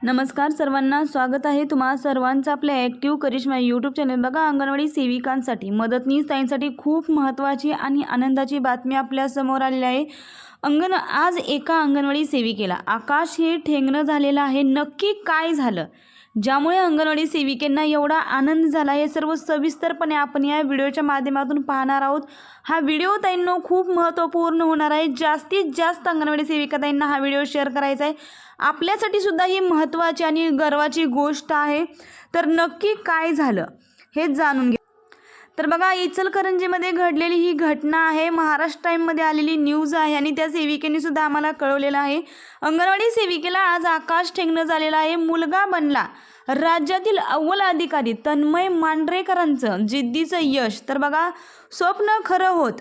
नमस्कार सर्वांना स्वागत आहे तुम्हा सर्वांचं आपल्या ॲक्टिव्ह करिश्मा यूट्यूब चॅनल बघा अंगणवाडी सेविकांसाठी. मदतनीस ताईंसाठी खूप महत्त्वाची आणि आनंदाची बातमी आपल्यासमोर आलेली आहे. अंगण आज एका अंगणवाडी सेविकेला आकाश हे ठेंगणं झालेलं आहे. नक्की काय झालं? ज्यामुळे अंगणवाडी सेविकेंना एवढा आनंद झाला हे सर्व सविस्तरपणे आपण या व्हिडिओच्या माध्यमातून पाहणार आहोत. हा व्हिडिओ ताईंनो खूप महत्त्वपूर्ण होणार आहे. जास्तीत जास्त अंगणवाडी सेविका ताईंना हा व्हिडिओ शेअर करायचा आहे. आपल्यासाठी सुद्धा ही महत्त्वाची आणि गर्वाची गोष्ट आहे. तर नक्की काय झालं हेच जाणून घ्या. तर बघा इचलकरंजीमध्ये घडलेली ही घटना आहे. महाराष्ट्र टाईममध्ये आलेली न्यूज आहे आणि त्या सेविकेने सुद्धा आम्हाला कळवलेलं आहे. अंगणवाडी सेविकेला आज आकाश ठेंगणं झालेलं आहे. मुलगा बनला. राज्यातील अव्वल अधिकारी तन्मय मांढरेकरांचं जिद्दीचं यश. तर बघा स्वप्न खरं होत.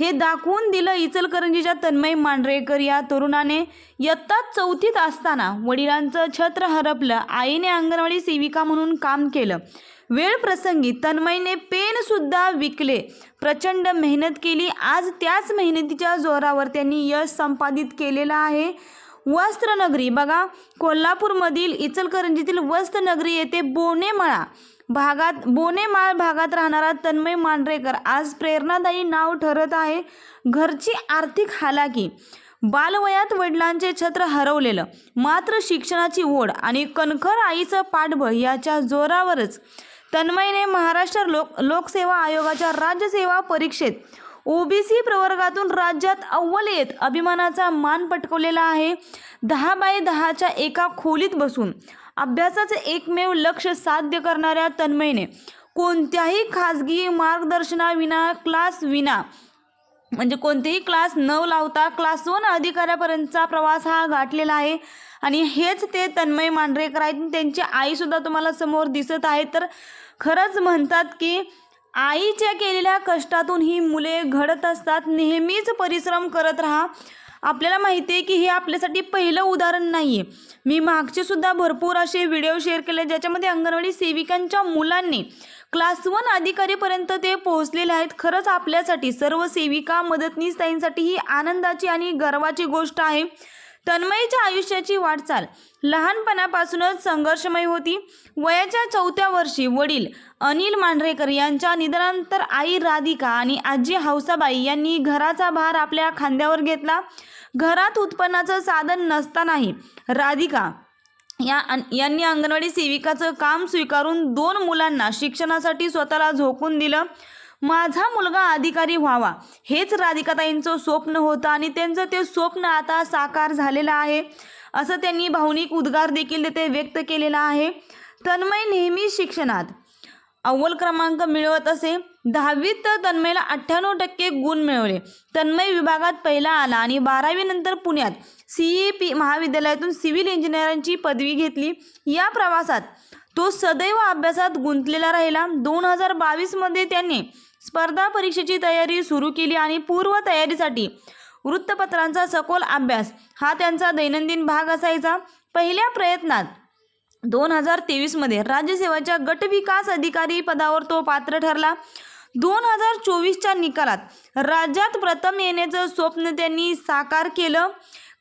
हे दाखवून दिलं इचलकरंजीच्या तन्मय मांढरेकर या तरुणाने. इयत्ता चौथीत असताना वडिलांचं छत्र हरपलं. आईने अंगणवाडी सेविका म्हणून काम केलं. वेळ प्रसंगी तन्मयने पेन सुद्धा विकले. प्रचंड मेहनत केली. आज त्याच मेहनतीच्या जोरावर त्यांनी यश संपादित केलेलं आहे. वस्त्रनगरी बघा कोल्हापूरमधील इचलकरंजीतील वस्त्रनगरी येथे बोनेमळा भागात बोनेमाळ भागात राहणारा तन्मय मांढरेकर आज प्रेरणादायी नाव ठरत आहे. घरची आर्थिक हालाकी बालवयात वडिलांचे छत्र हरवलेलं मात्र शिक्षणाची ओढ आणि कणखर आईचं पाठबळ याच्या जोरावरच तन्मयने महाराष्ट्र लोक लोकसेवा आयोगाच्या राज्यसेवा परीक्षेत ओबीसी प्रवर्गातून राज्यात अव्वल येत अभिमानाचा मान पटकवलेला आहे. दहा बाय दहाच्या एका खोलीत बसून अभ्यासाचे एकमेव लक्ष साध्य करणाऱ्या तन्मयने कोणत्याही खाजगी मार्गदर्शनाविना क्लास विना म्हणजे कोणतेही क्लास न लावता क्लास वन अधिकाऱ्यापर्यंतचा प्रवास हा गाठलेला आहे. आणि हेच ते तन्मय मांढरेकर आहेत. त्यांची आईसुद्धा तुम्हाला समोर दिसत आहे. तर खरंच म्हणतात की आईच्या केलेल्या कष्टातून ही मुले घडत असतात. नेहमीच परिश्रम करत राहा. आपल्याला माहिती आहे की हे आपल्यासाठी पहिलं उदाहरण नाही आहे मी मागचे सुद्धा भरपूर असे व्हिडिओ शेअर केले ज्याच्यामध्ये अंगणवाडी सेविकांच्या मुलांनी क्लास वन अधिकारीपर्यंत ते पोहोचलेले आहेत. खरंच आपल्यासाठी सर्व सेविका मदतनीस ताईंसाठी ही आनंदाची आणि गर्वाची गोष्ट आहे. तन्मयीच्या आयुष्याची वाटचाल. लहानपणापासूनच संघर्षमय होती. वयाच्या चौथ्या वर्षी वडील अनिल मांढरेकर यांच्या निधनानंतर आई राधिका आणि आजी हौसाबाई यांनी घराचा भार आपल्या खांद्यावर घेतला. घरात उत्पन्नाचं साधन नसतानाही राधिका या यांनी अंगणवाडी सेविकाचं काम स्वीकारून दोन मुलांना शिक्षणासाठी स्वतःला झोकून दिलं. माझा मुलगा अधिकारी व्हावा हेच राधिकाताईंचं स्वप्न होतं आणि त्यांचं ते स्वप्न आता साकार झालेलं आहे असं त्यांनी भावनिक उद्गार देखील तिथे व्यक्त केलेला आहे. तन्मय नेहमी शिक्षणात अव्वल क्रमांक मिळवत असे. दहावीत तर तन्मयला अठ्ठ्याण्णव टक्के गुण मिळवले. तन्मय विभागात पहिला आला आणि बारावीनंतर पुण्यात सी ई पी महाविद्यालयातून सिव्हिल इंजिनिअरिंगची पदवी घेतली. या प्रवासात तो सदैव अभ्यासात गुंतलेला राहिला. दोन हजार बावीसमध्ये त्यांनी स्पर्धा परीक्षेची तयारी सुरू केली आणि पूर्व तयारीसाठी वृत्तपत्रांचा सखोल अभ्यास हा त्यांचा दैनंदिन भाग असायचा. पहिल्या प्रयत्नात दोन हजार तेवीसमध्ये राज्यसेवाच्या गट विकास अधिकारी पदावर तो पात्र ठरला. दोन हजार चोवीसच्या निकालात राज्यात प्रथम येण्याचं स्वप्न त्यांनी साकार केलं.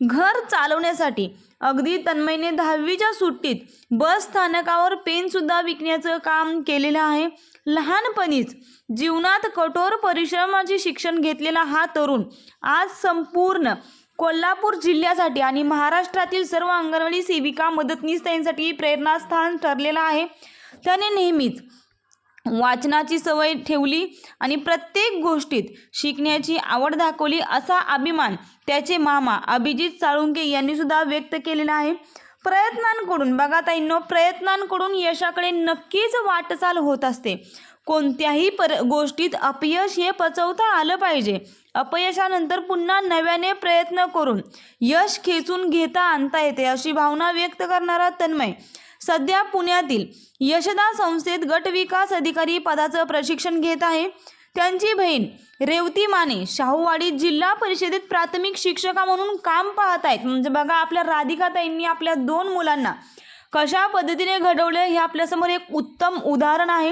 घर चालवण्यासाठी अगदी तन्मयने दहावीच्या सुट्टीत बस स्थानकावर पेनसुद्धा विकण्याचं काम केलेलं आहे. लहानपणीच जीवनात कठोर परिश्रमाचे शिक्षण घेतलेला हा तरुण आज संपूर्ण कोल्हापूर जिल्ह्यासाठी आणि महाराष्ट्रातील सर्व अंगणवाडी सेविका मदतनीस त्यांसाठी प्रेरणास्थान ठरलेलं आहे. त्याने नेहमीच वाचनाची सवय ठेवली आणि प्रत्येक गोष्टीत शिकण्याची आवड दाखवली असा अभिमान त्याचे मामा अभिजित साळुंके यांनी सुद्धा व्यक्त केलेला आहे. प्रयत्नांकडून बघा ताईंनो प्रयत्नांकडून यशाकडे नक्कीच वाटचाल होत असते. कोणत्याही पर गोष्टीत अपयश हे पचवता आलं पाहिजे. अपयशानंतर पुन्हा नव्याने प्रयत्न करून यश खेचून घेता आणता येते अशी भावना व्यक्त करणारा तन्मय. सध्या पुण्यातील यशदा संस्थेत गट विकास अधिकारी पदाचं प्रशिक्षण घेत आहे. त्यांची बहीण रेवती माने शाहूवाडी जिल्हा परिषदेत प्राथमिक शिक्षका म्हणून काम पाहत आहेत. म्हणजे बघा आपल्या राधिकाताईंनी आपल्या दोन मुलांना कशा पद्धतीने घडवलं हे आपल्यासमोर एक उत्तम उदाहरण आहे.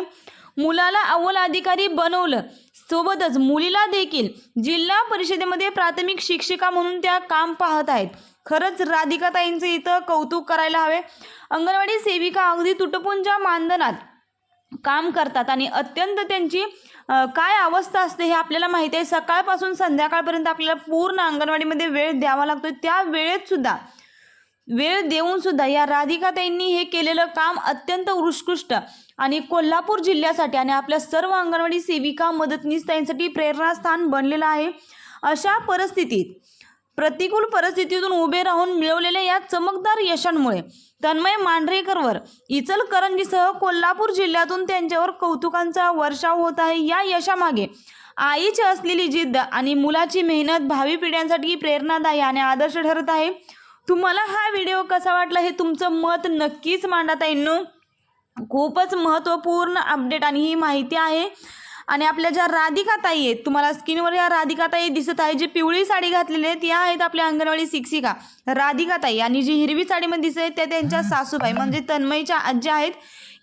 मुलाला अव्वल अधिकारी बनवलं. सोबतच मुलीला देखील जिल्हा परिषदेमध्ये प्राथमिक शिक्षिका म्हणून त्या काम पाहत आहेत. खरंच राधिकाताईंचं इथं कौतुक करायला हवे. अंगणवाडी सेविका अगदी तुटपुंजा मानधनात काम करतात आणि अत्यंत त्यांची काय अवस्था असते हे आपल्याला माहिती आहे. सकाळपासून संध्याकाळपर्यंत आपल्याला पूर्ण अंगणवाडीमध्ये वेळ द्यावा लागतो. त्या वेळेत सुद्धा वेळ देऊन सुद्धा या राधिकाताईंनी हे केलेलं काम अत्यंत उत्कृष्ट आणि कोल्हापूर जिल्ह्यासाठी आणि आपल्या सर्व अंगणवाडी सेविका मदतनीसताईंसाठी प्रेरणास्थान बनलेलं आहे. अशा परिस्थितीत प्रतिकूल परिस्थितीतून उभे राहून मिळवलेल्या या चमकदार यशांमुळे तन्मय मांढरेकरवर इचलकरंजीसह कोल्हापूर जिल्ह्यातून त्यांच्यावर कौतुकांचा वर्षाव होत आहे. या यशामागे आईची असलेली जिद्द आणि मुलाची मेहनत भावी पिढ्यांसाठी प्रेरणादायी आणि आदर्श ठरत आहे. तुम्हाला हा व्हिडिओ कसा वाटला हे तुमचं मत नक्कीच मांडत आहे खूपच महत्त्वपूर्ण अपडेट आणि ही माहिती आहे. आणि आपल्या ज्या राधिका ताई आहेत तुम्हाला स्क्रीनवर या राधिका ताई दिसत आहे जी पिवळी साडी घातलेली आहेत या आहेत आपल्या अंगणवाडी शिक्षिका. राधिका ताई आणि जी हिरवी साडीमध्ये दिसत आहेत त्या त्यांच्या सासूबाई म्हणजे तन्मयच्या आज्या आहेत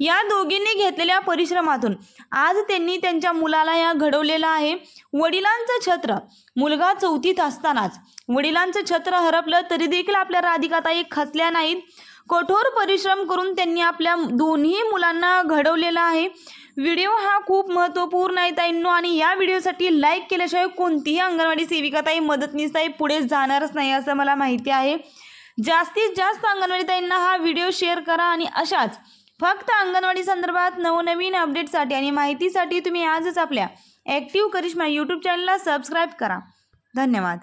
या दोघींनी घेतलेल्या परिश्रमातून आज त्यांनी त्यांच्या मुलाला या घडवलेलं आहे वडिलांचं छत्र. मुलगा चौथीत असतानाच वडिलांचं छत्र हरपलं तरी देखील आपल्या राधिकाताई खचल्या नाहीत. कठोर परिश्रम करून त्यांनी आपल्या दोन्ही मुलांना घडवलेलं आहे. व्हिडिओ हा खूप महत्त्वपूर्ण आहे ताईंनो आणि या व्हिडिओसाठी लाईक केल्याशिवाय कोणतीही अंगणवाडी सेविका ताई मदतनीसताई पुढे जाणारच नाही असं मला माहिती आहे. जास्तीत जास्त अंगणवाडी ताईंना हा व्हिडिओ शेअर करा आणि अशाच फक्त अंगणवाडी संदर्भात नवनवीन अपडेटसाठी आणि माहितीसाठी तुम्ही आजच आपल्या ॲक्टिव्ह करिश्मा यूट्यूब चॅनलला सबस्क्राईब करा. धन्यवाद.